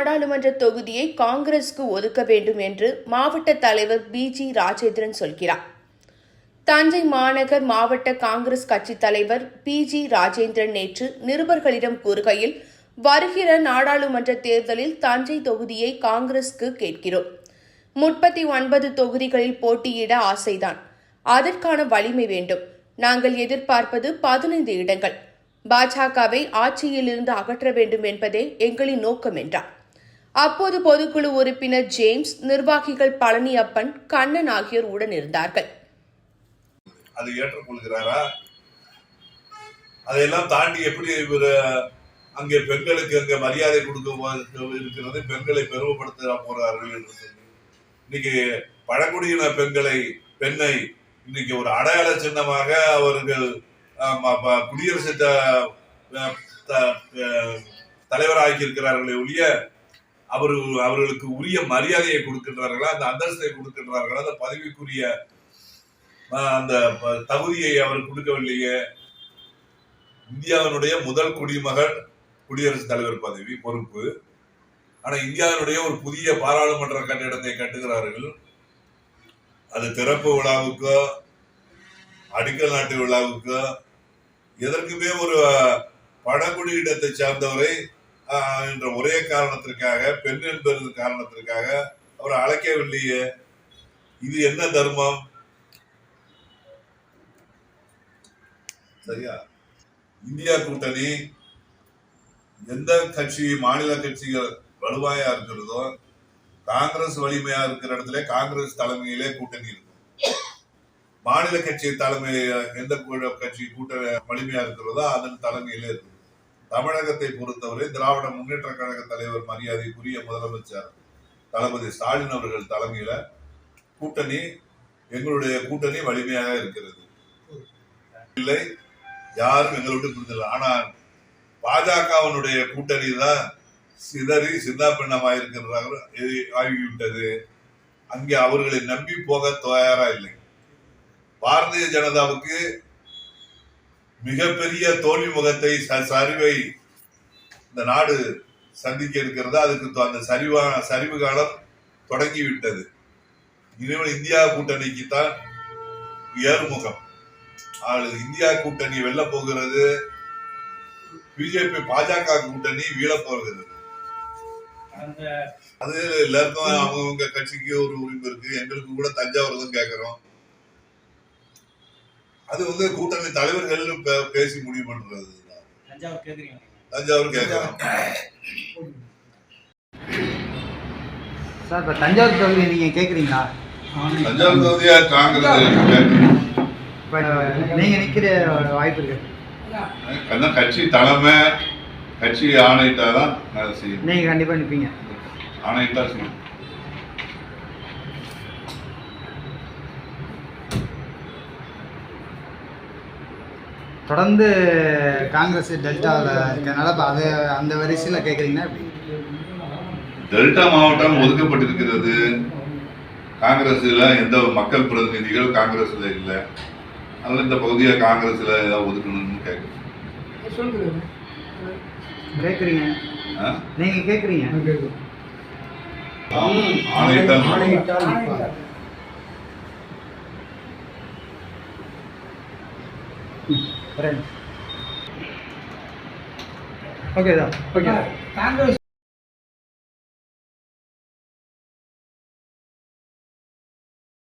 நாடாளுமன்ற தொகுதியை காங்கிரஸ்க்கு ஒதுக்க வேண்டும் என்று மாவட்ட தலைவர் பிஜி ராஜேந்திரன் சொல்கிறார். தஞ்சை மாநகர் மாவட்ட காங்கிரஸ் கட்சித் தலைவர் பிஜி ராஜேந்திரன் நேற்று நிருபர்களிடம் கூறுகையில் வருகிற நாடாளுமன்ற தேர்தலில் தஞ்சை தொகுதியை காங்கிரஸ்க்கு கேட்கிறோம். முப்பத்தி ஒன்பது தொகுதிகளில் போட்டியிட ஆசைதான். அதற்கான வலிமை வேண்டும். நாங்கள் எதிர்பார்ப்பது பதினைந்து இடங்கள். பாஜகவை ஆட்சியிலிருந்து அகற்ற வேண்டும் என்பதே எங்களின் நோக்கம் என்றார். அப்போது பொதுக்குழு உறுப்பினர் ஜேம்ஸ் நிர்வாகிகள் பழனியப்பன் கண்ணன் ஆகியோர் உடன் இருந்தார்கள். அதை ஏற்றுக்கொள்கிறாரா? அதையெல்லாம் தாண்டி எப்படி இவர் அங்கே பெண்களுக்கு அங்கே மரியாதை கொடுக்க இருக்கிறது பெண்களை பெருமைப்படுத்த போறார்கள் என்று சொல்லி. இன்னைக்கு பழங்குடியின பெண்களை பெண்ணை இன்னைக்கு ஒரு அடையாள சின்னமாக அவர்கள் குடியரசு த- த- தலைவராகி இருக்கிறார்களே ஒழிய அவர் அவர்களுக்கு உரிய மரியாதையை கொடுக்கின்றார்களா அந்த அந்தஸ்தை கொடுக்கின்றார்களா அந்த பதவிக்குரிய அந்த தகுதியை அவர் கொடுக்கவில்லையே. இந்தியாவினுடைய முதல் குடிமகன் குடியரசுத் தலைவர் பதவி பொறுப்பு. ஆனா இந்தியாவினுடைய ஒரு புதிய பாராளுமன்ற கட்டிடத்தை கட்டுகிறார்கள். அது திறப்பு விழாவுக்கோ அடிக்கல் நாட்டு விழாவுக்கோ எதற்குமே ஒரு பழங்குடியிடத்தை சார்ந்தவரை என்ற ஒரே காரணத்திற்காக பெண் என்பது காரணத்திற்காக அவர் அழைக்கவில்லையே. இது என்ன தர்மம்? சரியா? இந்தியா கூட்டணி எந்த கட்சி மாநில கட்சிகள் வலுவாயா இருக்கிறதோ காங்கிரஸ் வலிமையா இருக்கிற இடத்துல காங்கிரஸ் தலைமையிலே கூட்டணி இருக்கும். மாநில கட்சி தலைமை எந்த கட்சி கூட்ட வலிமையா இருக்கிறதோ அதன் தலைமையிலே இருக்கும். தமிழகத்தை பொறுத்தவரை திராவிட முன்னேற்ற கழக தலைவர் மரியாதைக்குரிய முதலமைச்சர் தளபதி ஸ்டாலின் அவர்கள் தலைமையில கூட்டணி எங்களுடைய கூட்டணி வலிமையாக இருக்கிறது. இல்லை யாரும் எங்களை விட்டு பிரிந்தல ஆனால் பாஜகவினுடைய கூட்டணி தான் சிதறி சின்னாபின்னமாக இருக்கின்றார்கள் ஆகிவிட்டது. அங்கே அவர்களை நம்பி போக தயாரா இல்லை. பாரதிய ஜனதாவுக்கு மிகப்பெரிய தோல்வி முகத்தை சரிவை இந்த நாடு சந்திக்க இருக்கிறது. அதுக்கு அந்த சரிவா சரிவு காலம் தொடங்கி விட்டது இனிமேல் இந்தியா கூட்டணிக்கு தான் ஏறுமுகம். ஆளு இந்தியா கூட்டணி வெல்ல போகிறது. பிஜேபி பாஜக கூட்டணி வீழ போகிறது. அது எல்லாருக்கும் அவங்கவுங்க கட்சிக்கு ஒரு உரிமை இருக்கு. எங்களுக்கு கூட தஞ்சாவூர் தான் கேட்கிறோம் அது வந்து கூட்டணி தலைவர்கள் பேசி முடிவு பண்றது. தான். தஞ்சாவூர் கேட்கிறோம் சார் இப்போ தஞ்சாவூர் தொகுதி நீங்கள் கேட்குறீங்களா தஞ்சாவூர் தொகுதியா? காங்கிரஸ். இப்போ நீங்கள் நிற்கிற வாய்ப்பு இருக்கு. கட்சி தலைமை கட்சி ஆணையிட்டாதான் அதை செய்யணும் நீங்கள் கண்டிப்பாக நிற்பீங்க ஆணையிட்டா செய்யணும் தொடர்ந்து காங்கிரஸ் டெல்டாவில் இருக்கனால இப்போ அது அந்த வரிசையில் கேட்குறீங்கன்னா எப்படி? டெல்டா மாவட்டம் ஒதுக்கப்பட்டிருக்கிறது. காங்கிரஸ்ல எந்த மக்கள் பிரதிநிதிகள் காங்கிரஸ்ல இல்லை. அதனால இந்த பகுதியை காங்கிரஸ்ல ஏதாவது ஒதுக்கணும்னு கேட்குறேன் கேட்குறீங்க ஆ? நீங்கள் கேட்குறீங்க. ஆணையிட்டால் ஓகே தான் ஓகே காங்கிரஸ்